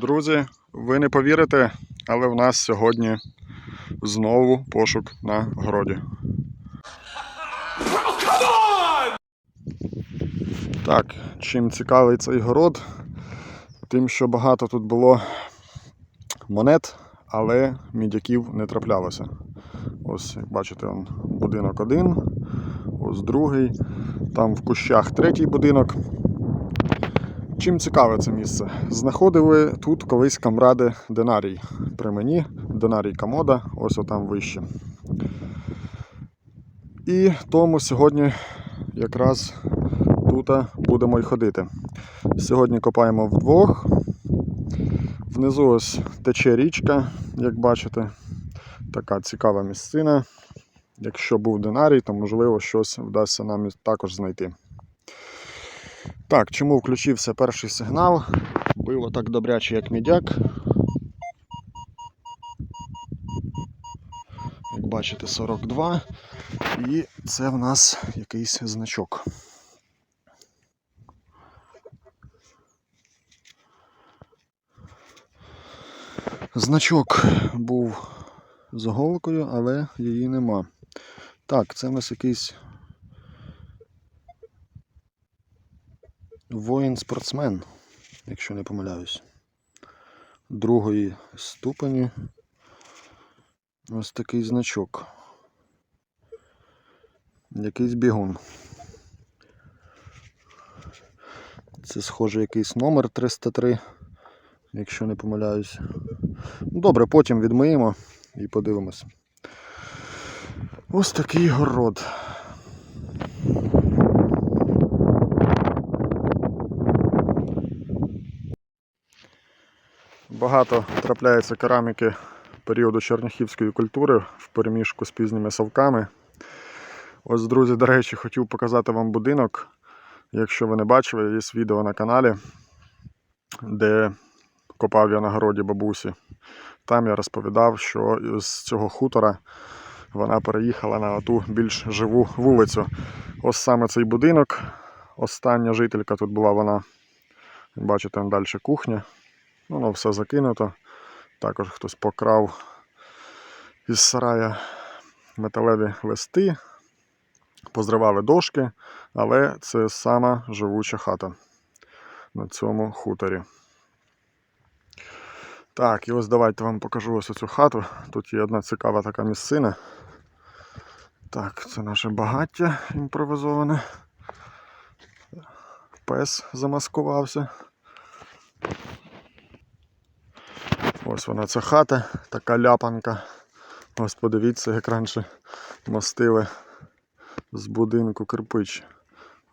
Друзі, ви не повірите, але в нас сьогодні знову пошук на городі. Так, чим цікавий цей город? Тим, що багато тут було монет, але мідяків не траплялося. Ось, як бачите, он, будинок один, ось другий, там в кущах третій будинок. Чим цікаве це місце? Знаходили тут колись камради Динарій. При мені Динарій Камода, ось отам вище. І тому сьогодні якраз тут будемо й ходити. Сьогодні копаємо вдвох. Внизу ось тече річка, як бачите. Така цікава місцина. Якщо був динарій, то можливо щось вдасться нам також знайти. Так, чому включився перший сигнал? Було так добряче, як мідяк. Як бачите, 42. І це в нас якийсь значок. Значок був з голкою, але її нема. Так, це в нас якийсь воїн-спортсмен, якщо не помиляюсь. Другої ступені. Ось такий значок. Якийсь бігун. Це схоже якийсь номер 303, якщо не помиляюсь. Добре, потім відмиємо і подивимось. Ось такий город. Багато трапляється кераміки періоду черняхівської культури в переміжку з пізніми совками. Ось, друзі, до речі, хотів показати вам будинок. Якщо ви не бачили, є відео на каналі, де копав я на городі бабусі. Там я розповідав, що з цього хутора вона переїхала на ту більш живу вулицю. Ось саме цей будинок. Остання жителька тут була вона. Бачите, там далі кухня. Ну, Воно все закинуто. Також хтось покрав із сарая металеві листи, позривали дошки, але це сама живуча хата на цьому хуторі. Так, і ось давайте вам покажу ось цю хату. Тут є одна цікава така місцина. Так, це наше багаття імпровизоване. Пес замаскувався. Ось вона ця хата, така ляпанка. Ось подивіться, як раніше мастили з будинку кирпич.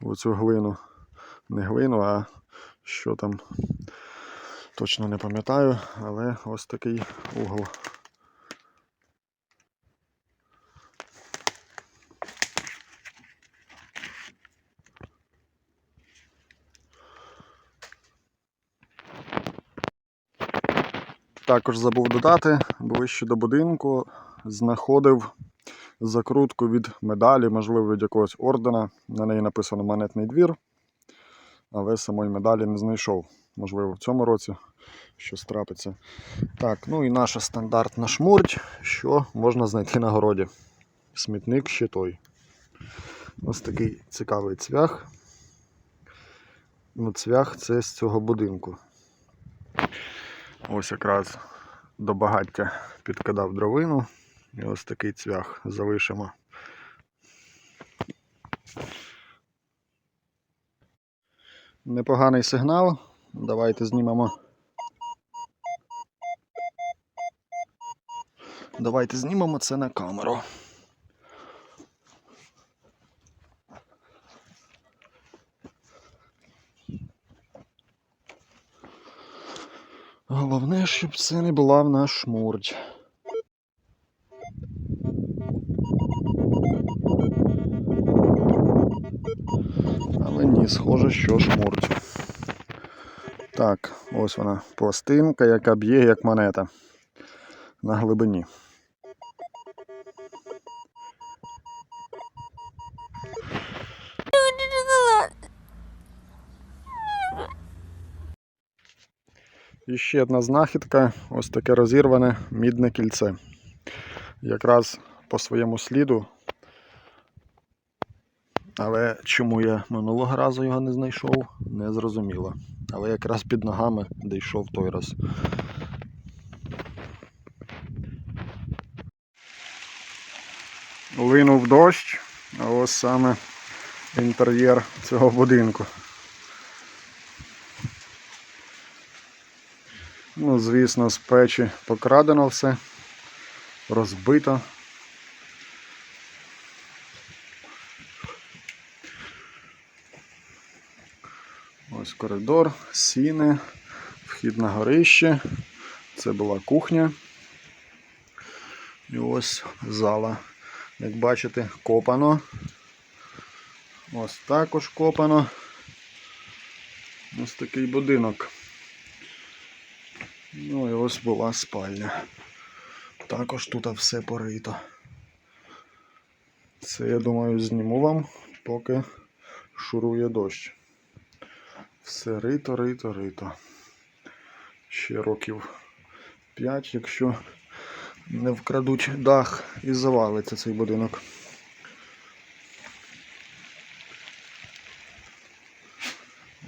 Оцю глину. Не глину, а що там. Точно не пам'ятаю, але ось такий угол. Також забув додати, ближче до будинку знаходив закрутку від медалі, можливо, від якогось ордена. На неї написано монетний двір, але самої медалі не знайшов. Можливо, в цьому році щось трапиться. Так, ну і наша стандартна шмурть, що можна знайти на городі. Смітник ще той. Ось такий цікавий цвях. Ну, цвях це з цього будинку. Ось якраз до багаття підкидав дровину. І ось такий цвях залишимо. Непоганий сигнал. Давайте знімемо. Давайте знімемо це на камеру. Головне, щоб це не була в нас шмурдь. Але ні, схоже, що шмурдь. Так, ось вона пластинка, яка б'є як монета на глибині. І ще одна знахідка, ось таке розірване мідне кільце. Якраз по своєму сліду. Але чому я минулого разу його не знайшов, не зрозуміло. Але якраз під ногами де йшов той раз. Линув дощ, а ось саме інтер'єр цього будинку. Ну, звісно, з печі покрадено все, розбито. Ось коридор, сіни, вхід на горище. Це була кухня. І ось зала. Як бачите, копано. Ось також копано. Ось такий будинок. Ну і ось була спальня. Також тут все порито. Це, я думаю, зніму вам, поки шурує дощ. Все рито, рито, рито. Ще років 5, якщо не вкрадуть дах і завалиться цей будинок.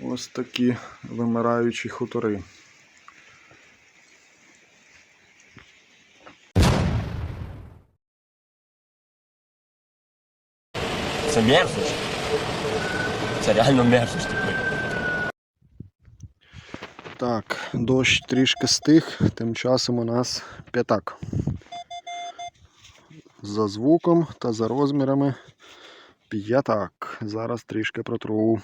Ось такі вимираючі хутори. Це мерзость. Це реально мерзость такої. Так, дощ трішки стих, тим часом у нас п'ятак. За звуком та за розмірами п'ятак. Зараз трішки протру.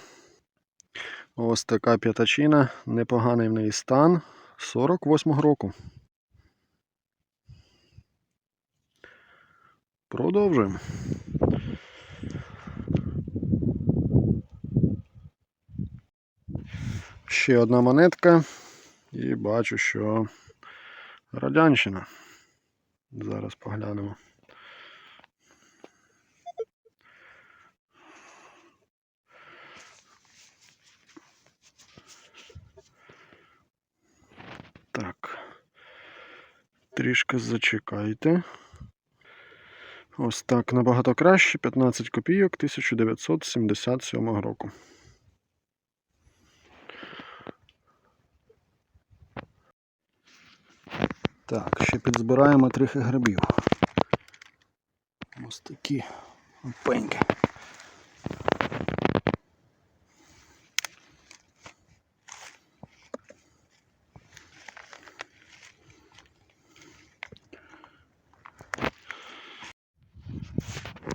Ось така п'ятачина, непоганий в неї стан 48-го року. Продовжуємо. Ще одна монетка. І бачу, що радянщина. Зараз поглянемо. Так. Трішки зачекайте. Ось так набагато краще. 15 копійок 1977 року. Так, ще підзбираємо трохи грибів. Ось такі пеньки.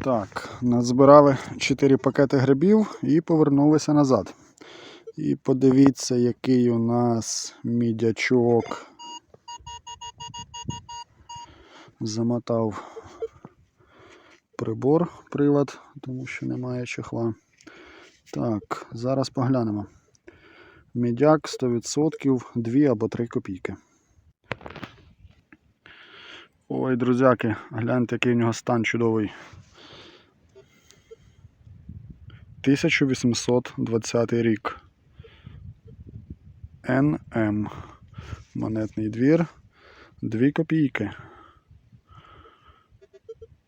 Так, назбирали 4 пакети грибів і повернулися назад. І подивіться, який у нас мідячок замотав прибор, прилад, тому що немає чехла. Так, зараз поглянемо. Мідяк 100%, 2 або 3 копійки. Ой, друзяки, гляньте, який у нього стан чудовий. 1820 рік. НМ. Монетний двір. 2 копійки.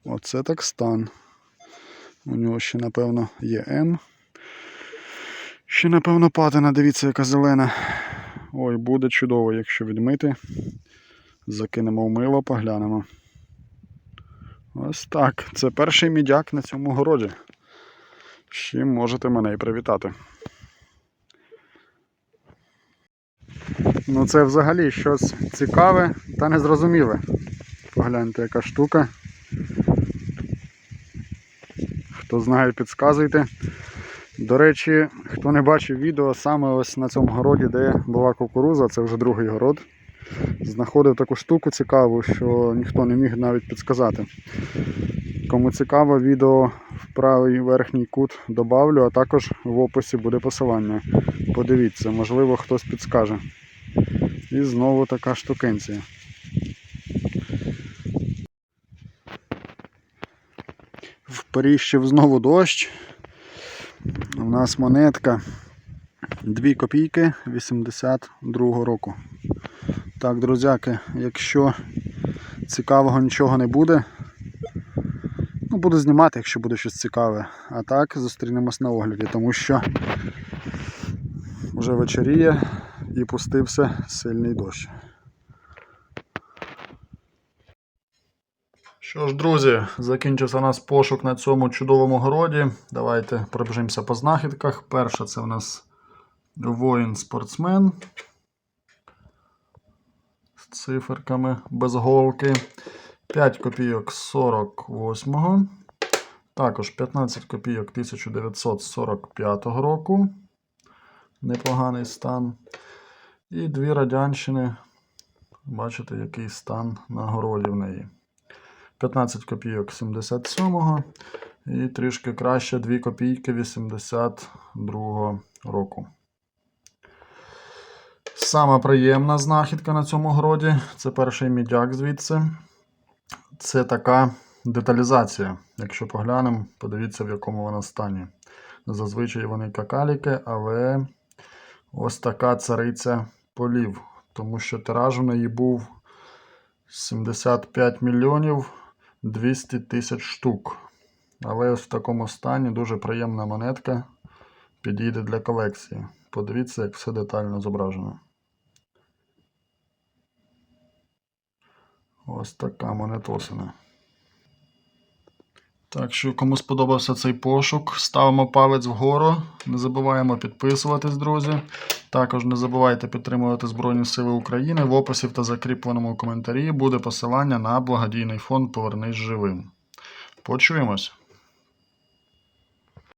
Оце так стан. У нього ще, напевно, є М. Ще, напевно, патина, дивіться, яка зелена. Ой, буде чудово, якщо відмити. Закинемо в мило, поглянемо. Ось так. Це перший мідяк на цьому городі. З чим можете мене і привітати. Ну це взагалі щось цікаве та незрозуміле. Погляньте, яка штука. Хто знає, підказуйте. До речі, хто не бачив відео, саме ось на цьому городі, де була кукуруза, це вже другий город. Знаходив таку штуку цікаву, що ніхто не міг навіть підказати. Кому цікаво, відео в правий верхній кут добавлю, а також в описі буде посилання. Подивіться, можливо, хтось підскаже. І знову така штукенція. В знову дощ. У нас монетка 2 копійки 82 року. Так, друзяки, якщо цікавого нічого не буде, ну буду знімати, якщо буде щось цікаве. А так зустрінемось на огляді, тому що вже вечоріє і пустився сильний дощ. Що ж, друзі, закінчився у нас пошук на цьому чудовому городі. Давайте пробіжимося по знахідках. Перша це в нас воїн-спортсмен з циферками без голки. 5 копійок 48-го. Також 15 копійок 1945 року. Непоганий стан. І дві радянщини. Бачите, який стан на городі в неї. 15 копійок 77-го і трішки краще 2 копійки 82-го року. Сама приємна знахідка на цьому городі це перший мідяк звідси. Це така деталізація. Якщо поглянемо, подивіться, в якому вона стані. Зазвичай вони какаліки, але ось така цариця полів. Тому що тираж у неї був 75 мільйонів 200 тисяч штук. Але ось в такому стані дуже приємна монетка. Підійде для колекції. Подивіться, як все детально зображено. Ось така монетосина. Так що, кому сподобався цей пошук, ставимо палець вгору. Не забуваємо підписуватись, друзі. Також не забувайте підтримувати Збройні Сили України. В описі та закріпленому коментарі буде посилання на благодійний фонд Повернись живим. Почуємось!